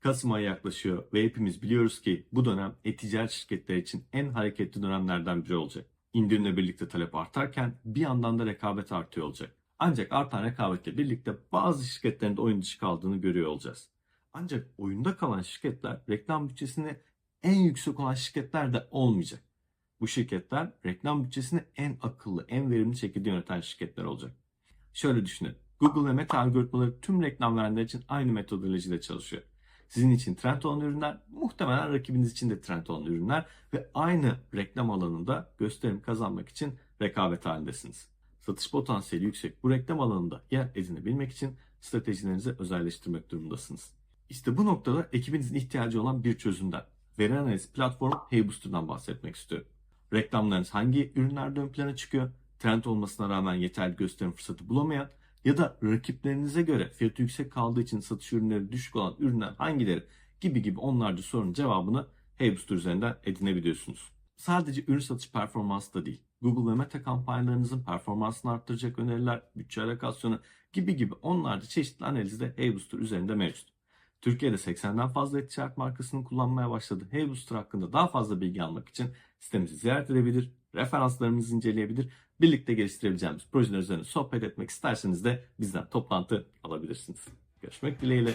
Kasım ayı yaklaşıyor ve hepimiz biliyoruz ki bu dönem e-ticaret şirketleri için en hareketli dönemlerden biri olacak. İndirimle birlikte talep artarken bir yandan da rekabet artıyor olacak. Ancak artan rekabetle birlikte bazı şirketlerin de oyun dışı kaldığını görüyor olacağız. Ancak oyunda kalan şirketler reklam bütçesini en yüksek olan şirketler de olmayacak. Bu şirketler reklam bütçesini en akıllı, en verimli şekilde yöneten şirketler olacak. Şöyle düşünün. Google ve Meta algoritmaları tüm reklam verenler için aynı metodolojide çalışıyor. Sizin için trend olan ürünler, muhtemelen rakibiniz için de trend olan ürünler ve aynı reklam alanında gösterim kazanmak için rekabet halindesiniz. Satış potansiyeli yüksek bu reklam alanında yer edinebilmek için stratejilerinizi özelleştirmek durumundasınız. İşte bu noktada ekibinizin ihtiyacı olan bir çözümden, veri analiz platformu HeyBooster'dan bahsetmek istiyorum. Reklamlarınız hangi ürünlerde ön plana çıkıyor, trend olmasına rağmen yeterli gösterim fırsatı bulamayan ya da rakiplerinize göre fiyatı yüksek kaldığı için satış ürünleri düşük olan ürünler hangileri gibi gibi onlarca sorunun cevabını HeyBooster üzerinden edinebiliyorsunuz. Sadece ürün satış performansı da değil. Google ve Meta kampanyalarınızın performansını arttıracak öneriler, bütçe alokasyonu gibi gibi onlarca çeşitli analiz de HeyBooster üzerinde mevcut. Türkiye'de 80'den fazla e-ticaret markasını kullanmaya başladı. HeyBooster hakkında daha fazla bilgi almak için sitemizi ziyaret edebilir, referanslarımızı inceleyebilir, birlikte geliştirebileceğimiz projeler üzerine sohbet etmek isterseniz de bizden toplantı alabilirsiniz. Görüşmek dileğiyle.